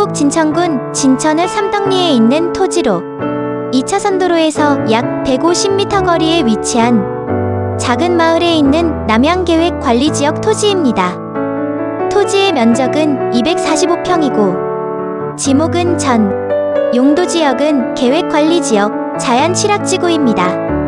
충북 진천군 진천읍 삼덕리에 있는 토지로 2차선 도로에서 약 150m 거리에 위치한 작은 마을에 있는 남양계획 관리지역 토지입니다. 토지의 면적은 245평이고 지목은 전, 용도지역은 계획관리지역 자연취락지구입니다.